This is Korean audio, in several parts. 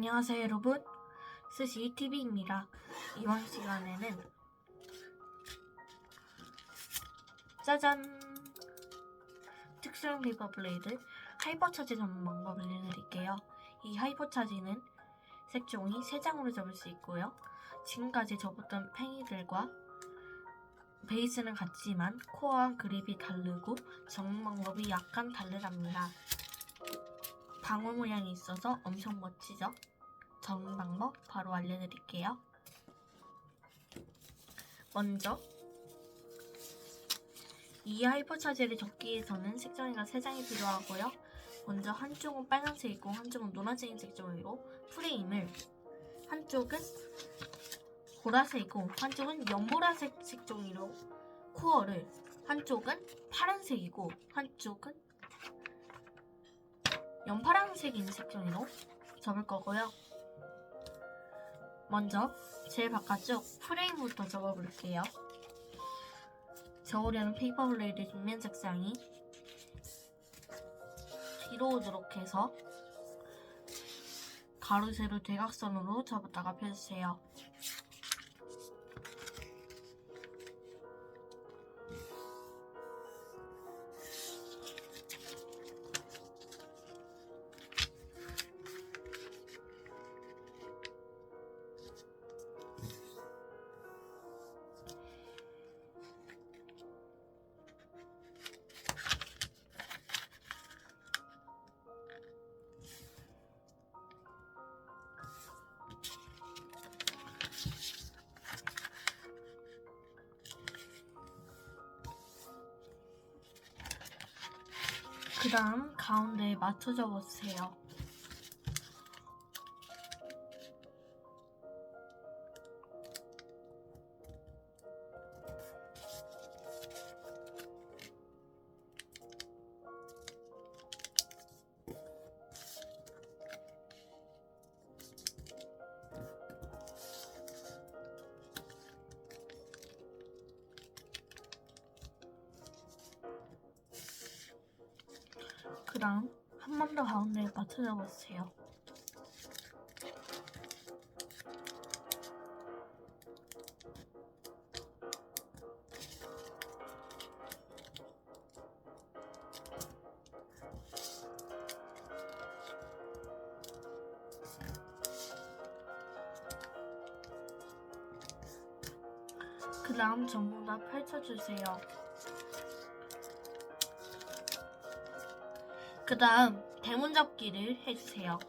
안녕하세요 여러분 스시 TV입니다. 이번 시간에는 짜잔 특수형 페이퍼 블레이드 하이퍼 차지 접는 방법을 알려드릴게요. 이 하이퍼 차지는 색종이 3장으로 접을 수 있고요. 지금까지 접었던 팽이들과 베이스는 같지만 코어와 그립이 다르고 접는 방법이 약간 다르답니다. 방울 모양이 있어서 엄청 멋지죠? 접는 방법 바로 알려드릴게요. 먼저 이 하이퍼 차지를 접기 위해서는 색종이가 3장이 필요하고요. 먼저 한쪽은 빨간색이고 한쪽은 노란색인 색종이로 프레임을 한쪽은 보라색이고 한쪽은 연보라색 색종이로 코어를 한쪽은 파란색이고 한쪽은 연파란색인 색종이로 접을 거고요. 먼저 제일 바깥쪽 프레임부터 접어볼게요. 저으려는 페이퍼 블레이드 뒷면 색상이 뒤로 오도록 해서 가로 세로 대각선으로 접었다가 펴주세요. 그 다음 가운데에 맞춰 접어주세요. 그 다음 한번 더 가운데에 맞춰 접어주세요. 그 다음 전부 다 펼쳐주세요. 그 다음 대문 접기를 해주세요.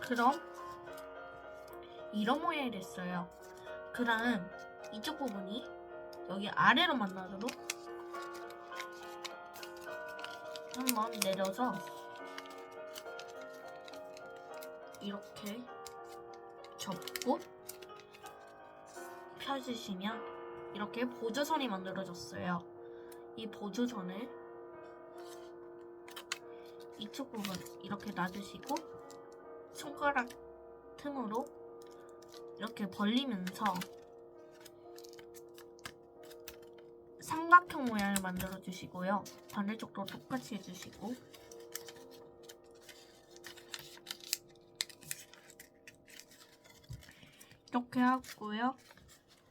그럼 이런 모양이 됐어요. 그 다음 이쪽 부분이 여기 아래로 만나도록 한번 내려서 이렇게 접고 펴주시면 이렇게 보조선이 만들어졌어요. 이 보조선을 이쪽 부분 이렇게 놔두시고 손가락 틈으로 이렇게 벌리면서 삼각형 모양을 만들어 주시고요. 반대쪽도 똑같이 해주시고 이렇게 하고요.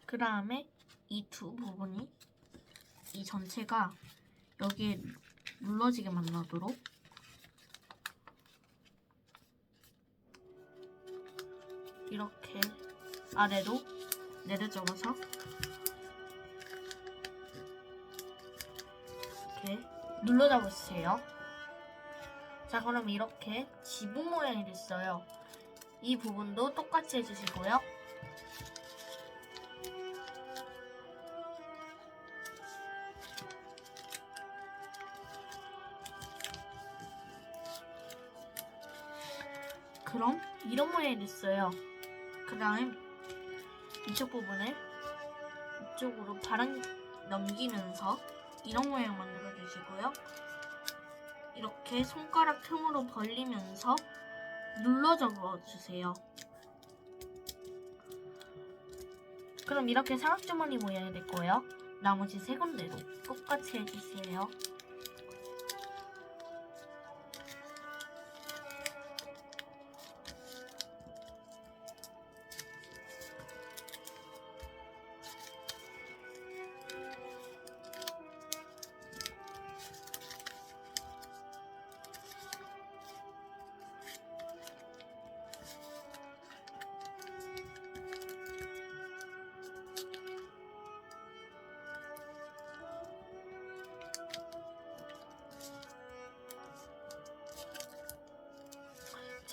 그 다음에 이 두 부분이 이 전체가 여기에 눌러지게 만나도록 이렇게 아래로 내려접어서 눌러 잡으세요. 자, 그럼 이렇게 지붕 모양이 됐어요. 이 부분도 똑같이 해주시고요. 그럼 이런 모양이 됐어요. 그 다음 이쪽 부분을 이쪽으로 바람 넘기면서 이런 모양 만들어 주시고요. 이렇게 손가락 틈으로 벌리면서 눌러 접어주세요. 그럼 이렇게 사각주머니 모양이 될 거예요. 나머지 세 군데도 똑같이 해주세요.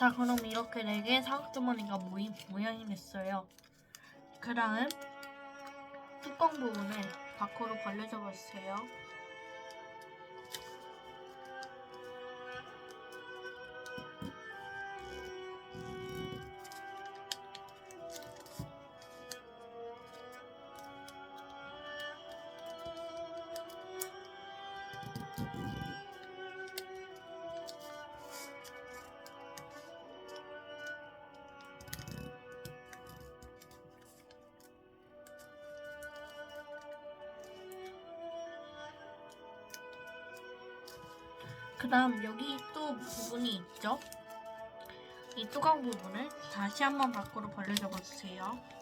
자, 그럼 이렇게 네 개의 사각주머니가 모인 모양이 됐어요. 그 다음 뚜껑 부분을 밖으로 벌려 접어주세요. 다음 여기 또 부분이 있죠? 이 뚜껑 부분을 다시 한번 밖으로 벌려 접어주세요.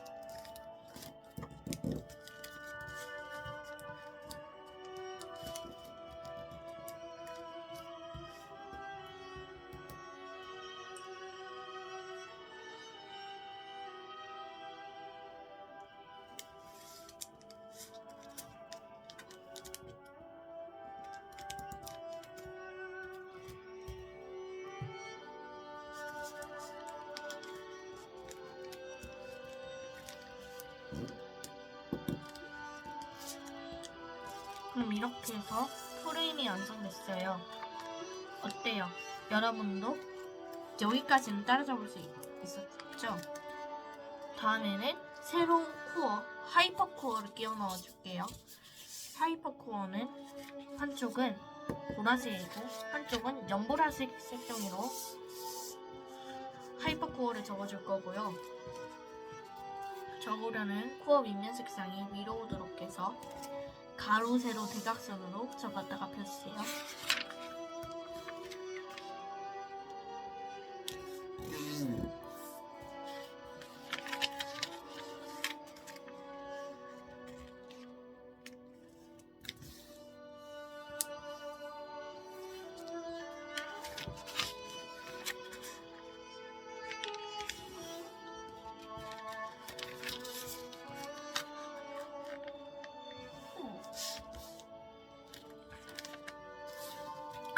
그럼 이렇게 해서 프레임이 완성됐어요. 어때요? 여러분도 여기까지는 따라잡을 수 있- 있었죠? 다음에는 새로운 코어, 하이퍼 코어를 끼워 넣어 줄게요. 하이퍼 코어는 한쪽은 보라색이고 한쪽은 연보라색 색종이로 하이퍼 코어를 적어줄 거고요. 적으려는 코어 밑면 색상이 위로 오도록 해서 가로, 세로, 대각선으로 접었다가 펴주세요.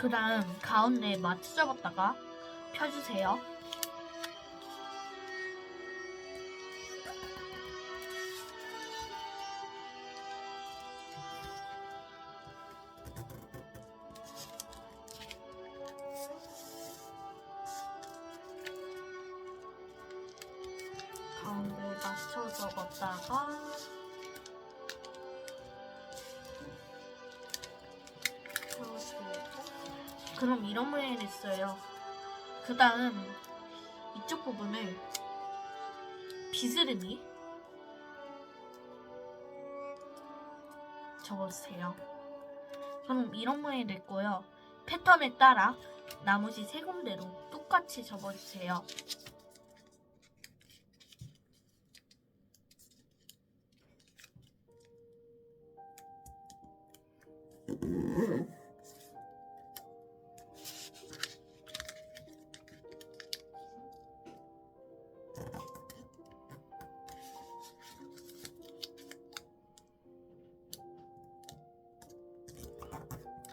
그 다음 가운데에 맞춰 접었다가 펴주세요. 모양이 됐어요. 그 다음 이쪽 부분을 비스듬히 접어주세요. 그럼 이런 모양이 됐고요. 패턴에 따라 나머지 세 군데로 똑같이 접어주세요.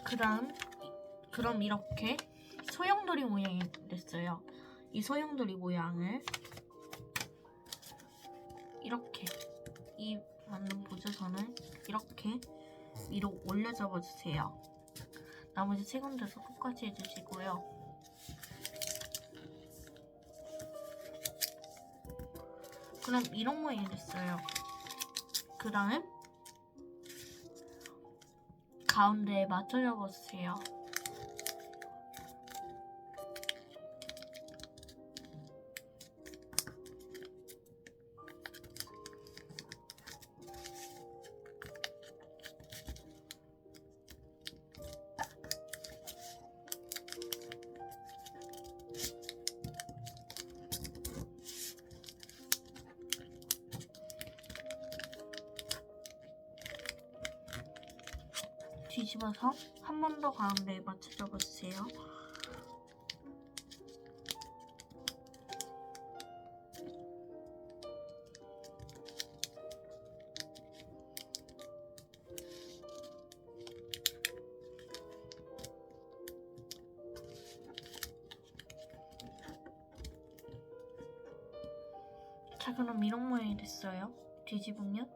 그 다음 그럼 이렇게 소용돌이 모양이 됐어요. 이 소용돌이 모양을 이렇게 이 만든 보조선을 이렇게 위로 올려 접어주세요. 나머지 세 군데도 똑같이 해주시고요. 그럼 이런 모양이 됐어요. 그 다음 가운데에 맞춰 접어주세요. 뒤집어서 한 번 더 가운데에 맞춰 접어주세요. 자 그럼 이런 모양이 됐어요. 뒤집으면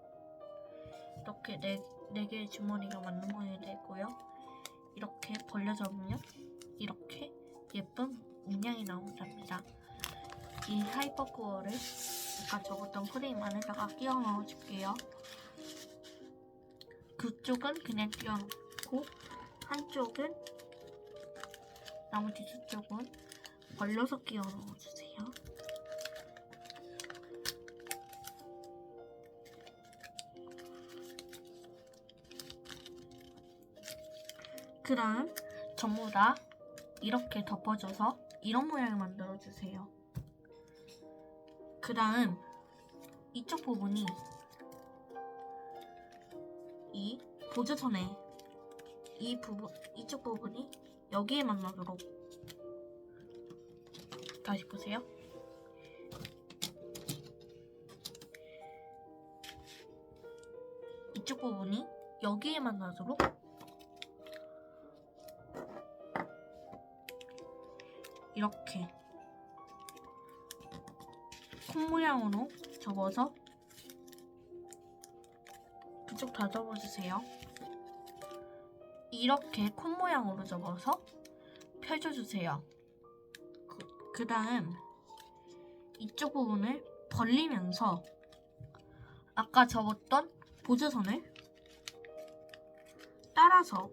이렇게 네, 네 개의 주머니가 모양이 되고요. 이렇게 벌려 접으면 이렇게 예쁜 문양이 나온답니다. 이 하이퍼코어를 아까 적었던 프레임 안에다가 끼워 넣어줄게요. 그쪽은 그냥 끼워 놓고 한쪽은 나머지 두 쪽은 벌려서 끼워 넣어주세요. 그 다음 전부 다 이렇게 덮어줘서 이런 모양을 만들어 주세요. 그 다음 이쪽 부분이 이 보조선에 이 부분 이쪽 부분이 여기에 만나도록 다시 보세요. 이쪽 부분이 여기에 만나도록 이렇게 콩 모양으로 접어서 그쪽 다 접어주세요. 이렇게 콩 모양으로 접어서 펴줘주세요. 그, 그 다음 이쪽 부분을 벌리면서 아까 접었던 보조선을 따라서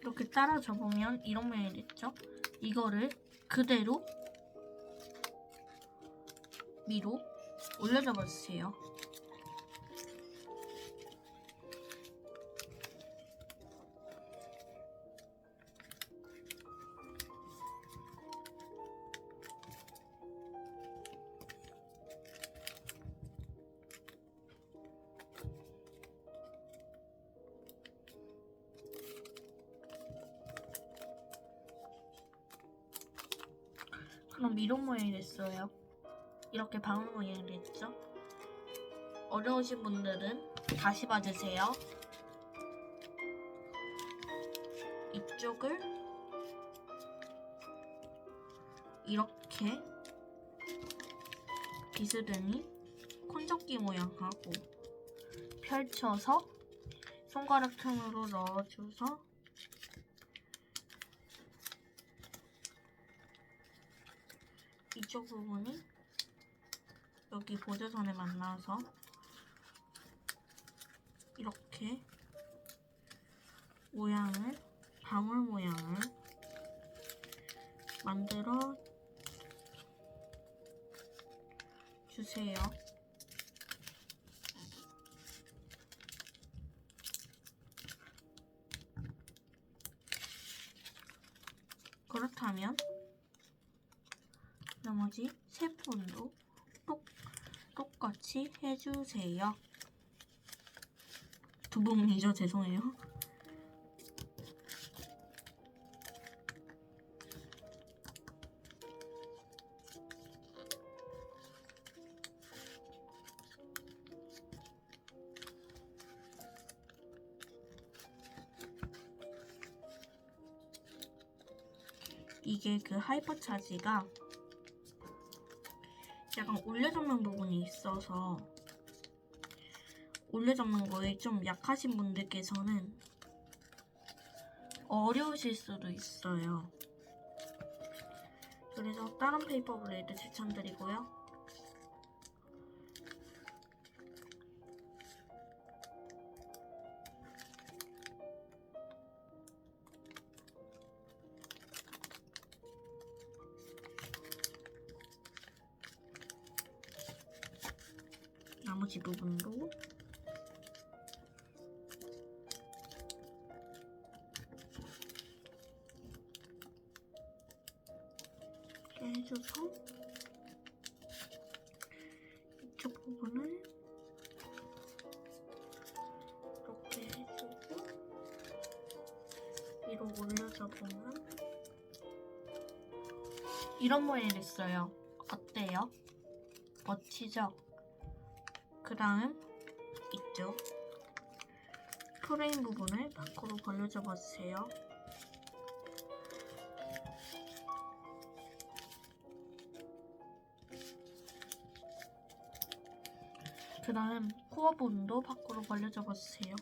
이렇게 따라 접으면 이런 모양이 됐죠? 이거를 그대로 위로 올려 접어주세요. 그럼 이런 모양이 됐어요. 이렇게 방울 모양이 됐죠? 어려우신 분들은 다시 봐주세요. 이쪽을 이렇게 비스듬히 콘적기 모양하고 펼쳐서 손가락 틈으로 넣어줘서 이쪽 부분이 여기 보조선에 만나서 이렇게 모양을 방울 모양을 만들어 주세요. 그렇다면 나머지 세 폰도 똑, 똑같이 해주세요. 두 분이죠, 죄송해요. 이게 그 하이퍼 차지가 약간 올려잡는 부분이 있어서 올려잡는 거에 좀 약하신 분들께서는 어려우실 수도 있어요. 그래서 다른 페이퍼 블레이드 추천드리고요. 나머지 부분도 이렇게 해줘서 이쪽 부분을 이렇게 해주고 위로 올려서 보면 이런 모양이 됐어요. 어때요? 멋지죠? 그 다음 이쪽 프레임 부분을 밖으로 벌려줘 봐주세요. 그 다음 코어 부분도 밖으로 벌려줘 봐주세요.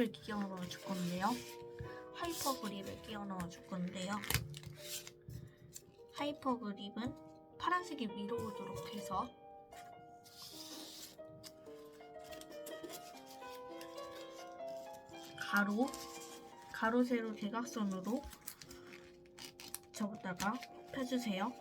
그립을 끼워 넣어 줄 건데요. 하이퍼 그립을 끼워 넣어 줄 건데요. 하이퍼 그립은 파란색이 위로 오도록 해서 가로, 가로, 세로, 대각선으로 저기다가 펴주세요.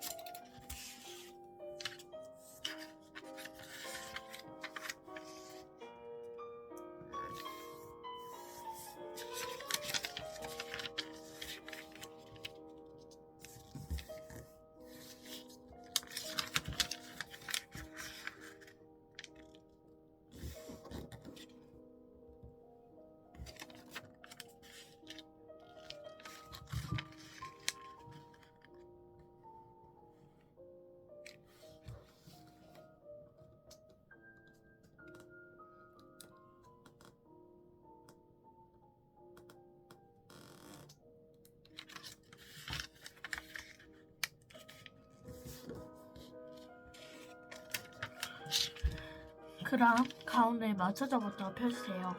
그럼 가운데 맞춰서부터 펴주세요.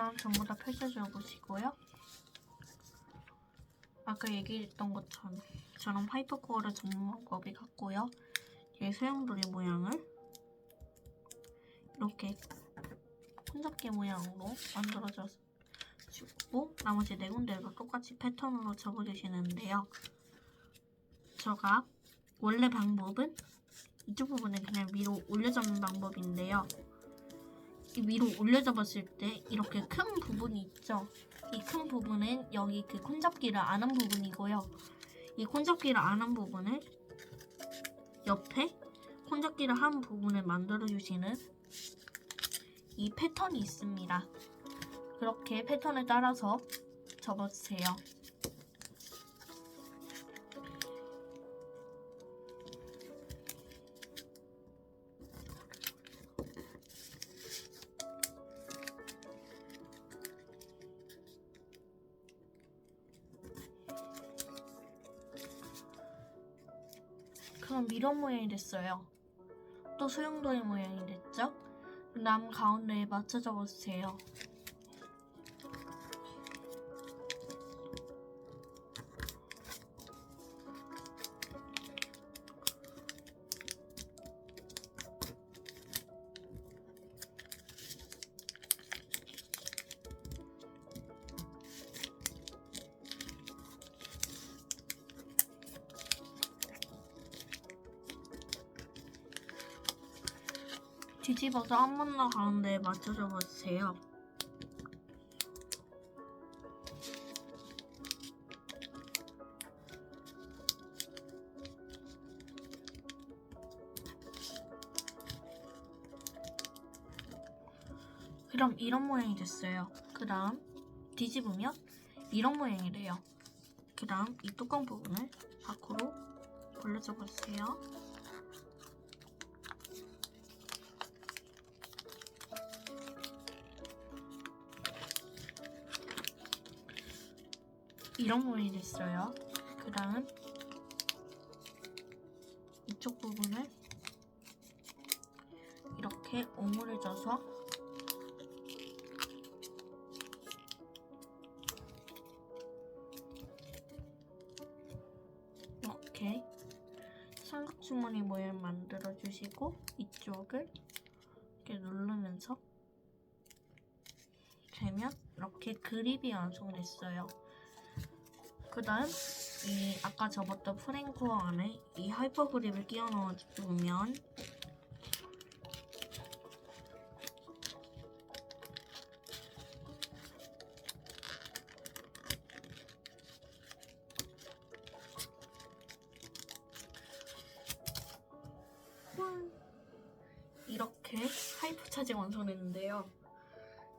그 다음 전부 다 펼쳐줘 보시고요. 아까 얘기했던 것처럼 저런 화이트 코어를 전목업이 같고요. 얘 소용돌이 모양을 이렇게 혼잡기 모양으로 만들어줘 주고 나머지 네 군데도 똑같이 패턴으로 접어주시는데요. 제가 원래 방법은 이쪽 부분은 그냥 위로 올려잡는 방법인데요. 이 위로 올려잡았을 때 이렇게 큰 부분이 있죠. 이 큰 부분은 여기 그 콘잡기를 안 한 부분이고요. 이 콘잡기를 안 한 부분을 옆에 콘잡기를 한 부분을 만들어 주시는 이 패턴이 있습니다. 그렇게 패턴을 따라서 접어주세요. 미러 모양이 됐어요. 또 소용돌이 모양이 됐죠? 남 가운데에 맞춰 접어주세요. 뒤집어서 한 번 더 가운데에 맞춰 접어주세요. 그럼 이런 모양이 됐어요. 그 다음 뒤집으면 이런 모양이 돼요. 그 다음 이 뚜껑 부분을 밖으로 벌려줘 보세요. 이런 모양이 됐어요. 그 다음 이쪽 부분을 이렇게 오므려져서 이렇게 삼각주머니 모양 만들어 주시고 이쪽을 이렇게 누르면서 되면 이렇게 그립이 완성됐어요. 그 다음 이 아까 접었던 프랭코어 안에 이 하이퍼 그립을 끼워 넣어 주면 짠! 이렇게 하이퍼 차지 완성했는데요.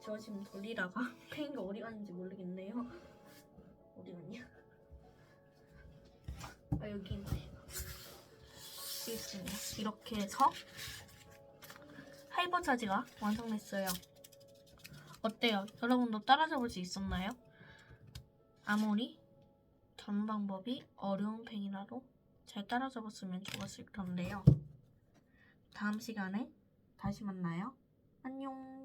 저 지금 돌리다가 펜가 어디 갔는지 모르겠네요. 아 여기 있습니다. 이렇게 해서 하이퍼 차지가 완성됐어요. 어때요? 여러분도 따라잡을 수 있었나요? 아무리 전 방법이 어려운 펜이라도 잘 따라잡았으면 좋았을 텐데요. 다음 시간에 다시 만나요. 안녕.